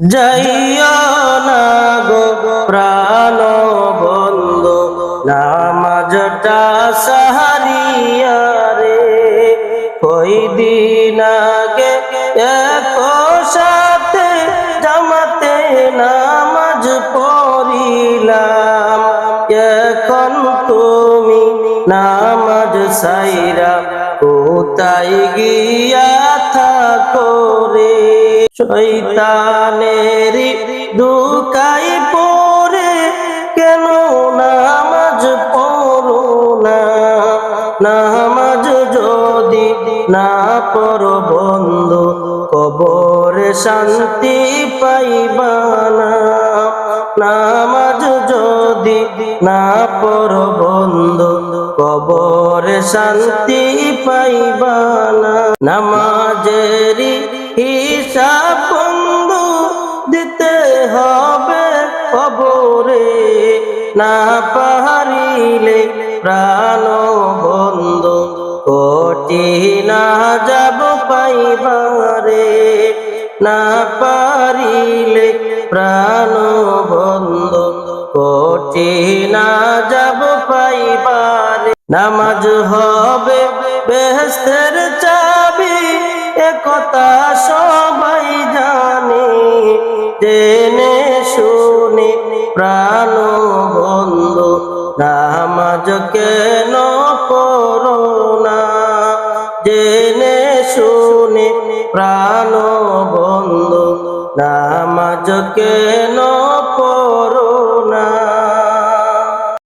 যাইয়া না গো প্রাণ বন্ধু, নামাজটা সাহারিয়া রে। কই দিন আগে এক সাথে জামাতে নামাজ পড়িলাম। এখন তুমি নামাজ সাইরা কোথায় গিয়া থাকো? শৈতানের দুকাই পরে কেন নামাজ পড়ো না? নামাজ যদি না পর বন্ধু, কবরে শান্তি পাইবানা নামাজ যদি না পর বন্ধু, কবরে শান্তি পাইবানা নামাজেরি হিসাব বন্ধু দিতে হবে কবরে। না পাহারিলে প্রাণ বন্ধু, কোটি না যাব পাইবারে। না পারিলে প্রাণ বন্ধু, কোটি না যাব পাইবারে। নামাজ হবে বেহেস্তের একথা সবাই জানে, জেনে শুনে প্রাণ বন্ধু। নামাজ কেন করো না? জেনে শুনে প্রাণ বন্ধু। নামাজ কেন